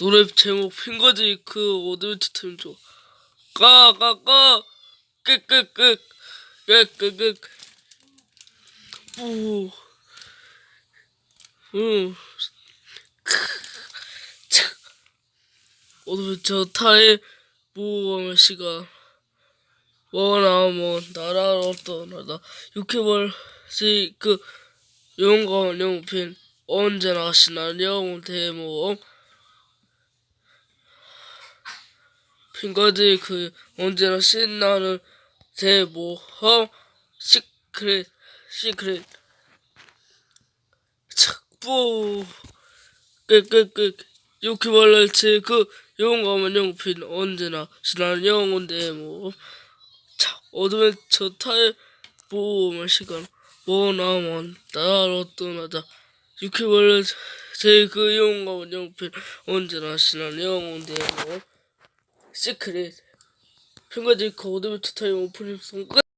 노래 제목 그 어드벤처 타임 줘. 까까까 끄끄끄 끄끄끄 오. 응. 차. 어드벤처 타임 모험의 시간. 원하면 나라로 떠나다 육회벌 시그 용감한 영필 언제나 영웅 대모험 핑거지 그 언제나 신나는 대모험 시크릿 시크릿. 착부 끄끄끄. 육회벌 그 용감한 영필 언제나 신나는 영웅 대모험 자, 어드벤처 타의 모험의 시간. 원하면 나로 떠나자. 유쾌벌레 제그 용감한 영필 언제나 신나는 영웅 대모 시크릿 핑거지크 어드벤처 타임 오프닝 송 끝!